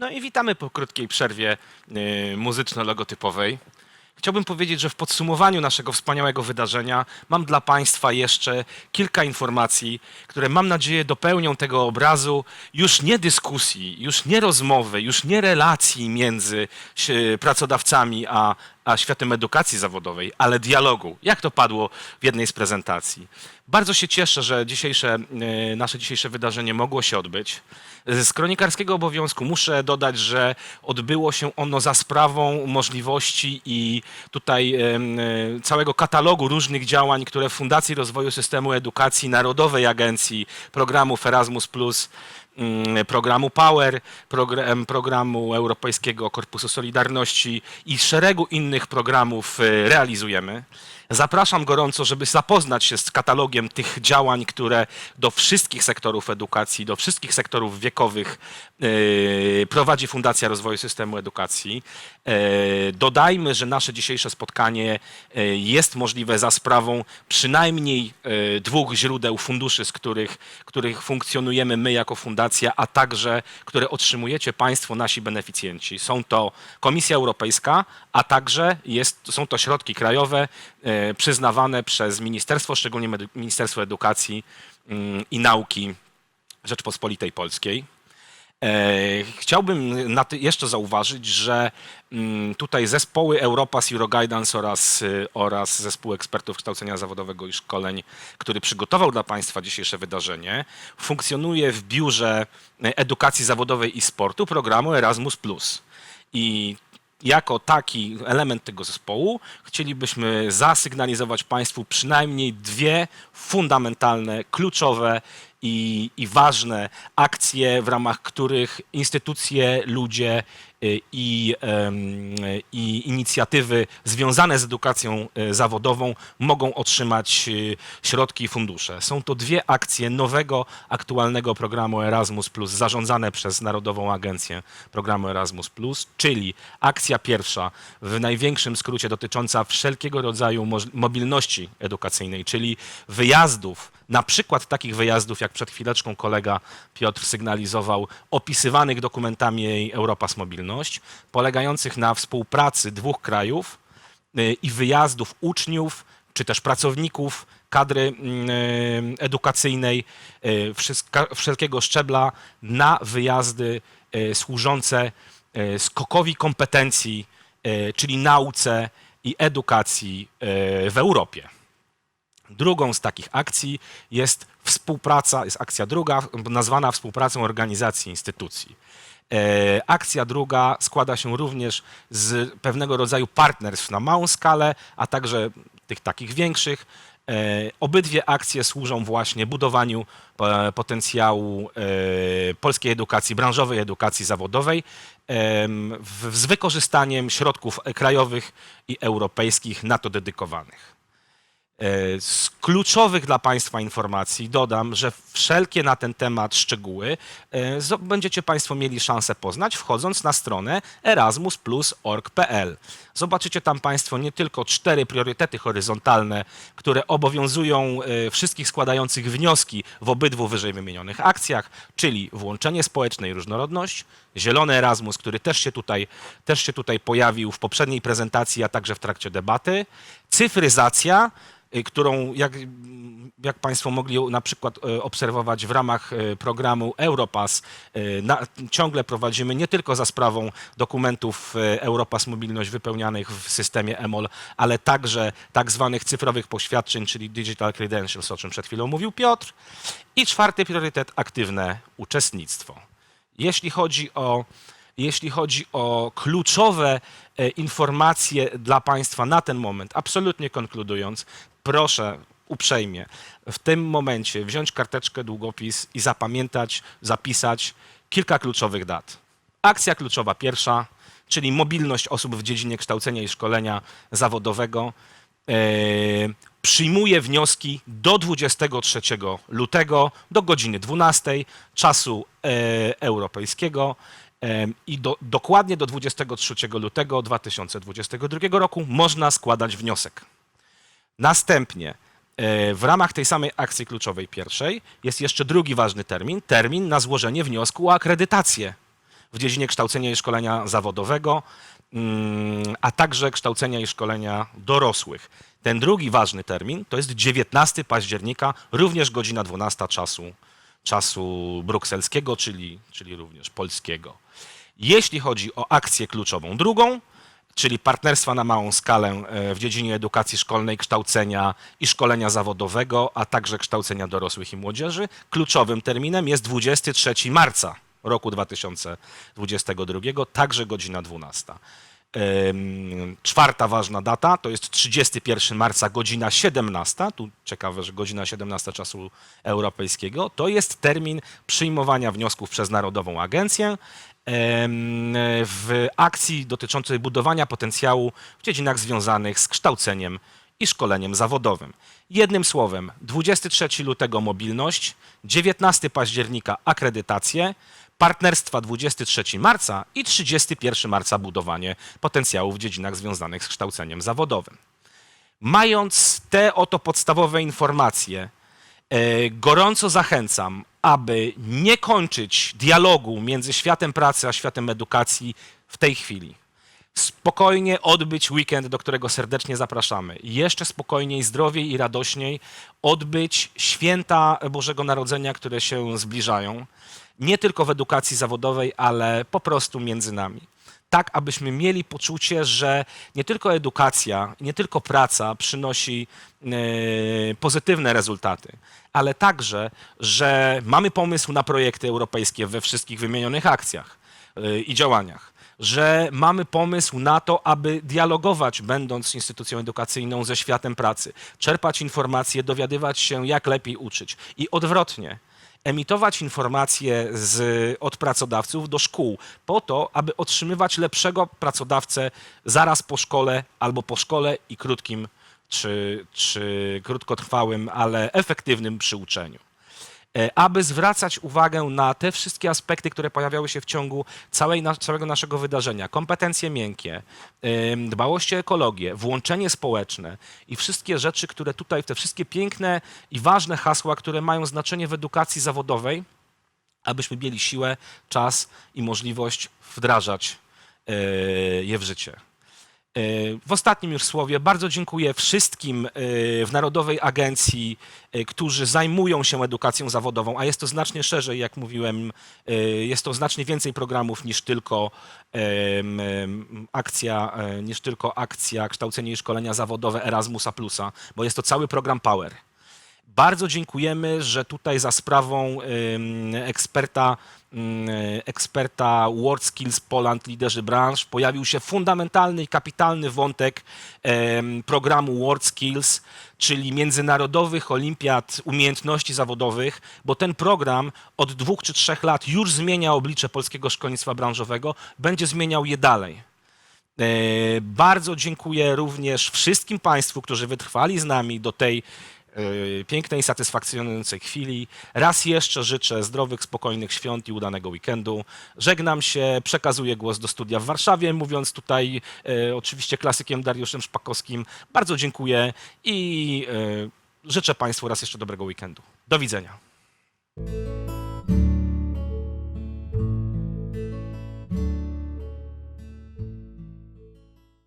No i witamy po krótkiej przerwie y, muzyczno-logotypowej. Chciałbym powiedzieć, że w podsumowaniu naszego wspaniałego wydarzenia mam dla Państwa jeszcze kilka informacji, które mam nadzieję dopełnią tego obrazu już nie dyskusji, już nie rozmowy, już nie relacji między si- pracodawcami a, a światem edukacji zawodowej, ale dialogu, jak to padło w jednej z prezentacji. Bardzo się cieszę, że dzisiejsze, y, nasze dzisiejsze wydarzenie mogło się odbyć. Z kronikarskiego obowiązku muszę dodać, że odbyło się ono za sprawą możliwości i tutaj e, całego katalogu różnych działań, które w Fundacji Rozwoju Systemu Edukacji Narodowej Agencji programów Erasmus+, programu Power, program, programu Europejskiego Korpusu Solidarności i szeregu innych programów e, realizujemy. Zapraszam gorąco, żeby zapoznać się z katalogiem tych działań, które do wszystkich sektorów edukacji, do wszystkich sektorów wiekowych e, prowadzi Fundacja Rozwoju Systemu Edukacji. E, Dodajmy, że nasze dzisiejsze spotkanie e, jest możliwe za sprawą przynajmniej dwóch źródeł funduszy, z których, których funkcjonujemy my jako fundacja, a także które otrzymujecie Państwo, nasi beneficjenci. Są to Komisja Europejska, a także jest, są to środki krajowe przyznawane przez Ministerstwo, szczególnie Ministerstwo Edukacji mm, i Nauki Rzeczpospolitej Polskiej. E, Chciałbym jeszcze zauważyć, że mm, tutaj zespoły Europass, Euroguidance oraz, y, oraz zespół ekspertów kształcenia zawodowego i szkoleń, który przygotował dla Państwa dzisiejsze wydarzenie, funkcjonuje w Biurze Edukacji Zawodowej i Sportu programu Erasmus+. I jako taki element tego zespołu chcielibyśmy zasygnalizować Państwu przynajmniej dwie fundamentalne, kluczowe i, i ważne akcje, w ramach których instytucje, ludzie i, em, i inicjatywy związane z edukacją y, zawodową mogą otrzymać y, środki i fundusze. Są to dwie akcje nowego, aktualnego programu Erasmus, zarządzane przez Narodową Agencję Programu Erasmus, czyli akcja pierwsza, w największym skrócie dotycząca wszelkiego rodzaju mobilności edukacyjnej, czyli wyjazdów, na przykład takich wyjazdów, jak przed chwileczką kolega Piotr sygnalizował, opisywanych dokumentami Europass Mobilność, polegających na współpracy dwóch krajów y, i wyjazdów uczniów czy też pracowników kadry mm, y, edukacyjnej y, wszelkiego szczebla na wyjazdy służące skokowi kompetencji, czyli nauce i edukacji w Europie. Drugą z takich akcji jest współpraca, jest akcja druga, nazwana współpracą organizacji instytucji. E, Akcja druga składa się również z pewnego rodzaju partnerstw na małą skalę, a także tych takich większych. E, Obydwie akcje służą właśnie budowaniu e, potencjału polskiej edukacji, branżowej edukacji zawodowej z wykorzystaniem środków krajowych i europejskich na to dedykowanych. E, Z kluczowych dla Państwa informacji dodam, że wszelkie na ten temat szczegóły e, będziecie Państwo mieli szansę poznać, wchodząc na stronę erasmusplus.org.pl. Zobaczycie tam Państwo nie tylko cztery priorytety horyzontalne, które obowiązują e, wszystkich składających wnioski w obydwu wyżej wymienionych akcjach, czyli włączenie społeczne i różnorodność, zielony Erasmus, który też się tutaj, też się tutaj pojawił w poprzedniej prezentacji, a także w trakcie debaty, cyfryzacja, y, którą jak, jak Państwo mogli na przykład y, obserwować w ramach y, programu Europass, na, ciągle prowadzimy nie tylko za sprawą dokumentów Europass Mobilność wypełnianych w systemie EMOL, ale także tak zwanych cyfrowych poświadczeń, czyli Digital Credentials, o czym przed chwilą mówił Piotr. I czwarty priorytet, aktywne uczestnictwo. Jeśli chodzi o, jeśli chodzi o kluczowe e, informacje dla Państwa na ten moment, absolutnie konkludując, proszę uprzejmie w tym momencie wziąć karteczkę, długopis i zapamiętać, zapisać kilka kluczowych dat. Akcja kluczowa pierwsza, czyli mobilność osób w dziedzinie kształcenia i szkolenia zawodowego. E, przyjmuje wnioski do 23 lutego do godziny 12 czasu e, europejskiego em, i do, dokładnie do 23 lutego 2022 roku można składać wniosek. Następnie e, w ramach tej samej akcji kluczowej pierwszej jest jeszcze drugi ważny termin, termin na złożenie wniosku o akredytację. w dziedzinie kształcenia i szkolenia zawodowego, mm, a także kształcenia i szkolenia dorosłych. Ten drugi ważny termin to jest 19 października, również godzina 12 czasu, czasu brukselskiego, czyli, czyli również polskiego. Jeśli chodzi o akcję kluczową drugą, czyli partnerstwa na małą skalę e, w dziedzinie edukacji szkolnej, kształcenia i szkolenia zawodowego, a także kształcenia dorosłych i młodzieży, kluczowym terminem jest 23 marca roku 2022, także godzina 12. Czwarta ważna data to jest 31 marca, godzina 17. Tu ciekawe, że godzina 17 czasu europejskiego. To jest termin przyjmowania wniosków przez Narodową Agencję w akcji dotyczącej budowania potencjału w dziedzinach związanych z kształceniem i szkoleniem zawodowym. Jednym słowem, 23 lutego mobilność, 19 października akredytacje, partnerstwa 23 marca i 31 marca budowanie potencjału w dziedzinach związanych z kształceniem zawodowym. Mając te oto podstawowe informacje, e, gorąco zachęcam, aby nie kończyć dialogu między światem pracy a światem edukacji w tej chwili. Spokojnie odbyć weekend, do którego serdecznie zapraszamy. Jeszcze spokojniej, zdrowiej i radośniej odbyć święta Bożego Narodzenia, które się zbliżają. Nie tylko w edukacji zawodowej, ale po prostu między nami tak abyśmy mieli poczucie, że nie tylko edukacja, nie tylko praca przynosi e, pozytywne rezultaty, ale także, że mamy pomysł na projekty europejskie we wszystkich wymienionych akcjach e, i działaniach. Że mamy pomysł na to, aby dialogować, będąc instytucją edukacyjną, ze światem pracy, czerpać informacje, dowiadywać się, jak lepiej uczyć. I odwrotnie, emitować informacje z, od pracodawców do szkół, po to, aby otrzymywać lepszego pracodawcę zaraz po szkole albo po szkole i krótkim czy, czy krótkotrwałym, ale efektywnym przyuczeniu. E, Aby zwracać uwagę na te wszystkie aspekty, które pojawiały się w ciągu całej, całego naszego wydarzenia. Kompetencje miękkie, dbałość o ekologię, włączenie społeczne i wszystkie rzeczy, które tutaj, te wszystkie piękne i ważne hasła, które mają znaczenie w edukacji zawodowej, abyśmy mieli siłę, czas i możliwość wdrażać e, je w życie. E, W ostatnim już słowie bardzo dziękuję wszystkim e, w Narodowej Agencji, e, którzy zajmują się edukacją zawodową, a jest to znacznie szerzej, jak mówiłem, jest to znacznie więcej programów niż tylko akcja, niż tylko akcja kształcenie i szkolenia zawodowe Erasmusa Plusa, bo jest to cały program Power. Bardzo dziękujemy, że tutaj za sprawą eksperta, eksperta World Skills Poland Liderzy Branż pojawił się fundamentalny i kapitalny wątek programu World Skills, czyli Międzynarodowych Olimpiad Umiejętności Zawodowych, bo ten program od dwóch czy trzech lat już zmienia oblicze polskiego szkolnictwa branżowego, będzie zmieniał je dalej. E, Bardzo dziękuję również wszystkim Państwu, którzy wytrwali z nami do tej pięknej, satysfakcjonującej chwili. Raz jeszcze życzę zdrowych, spokojnych świąt i udanego weekendu. Żegnam się, przekazuję głos do studia w Warszawie, mówiąc tutaj e, oczywiście klasykiem Dariuszem Szpakowskim. Bardzo dziękuję i e, życzę Państwu raz jeszcze dobrego weekendu. Do widzenia.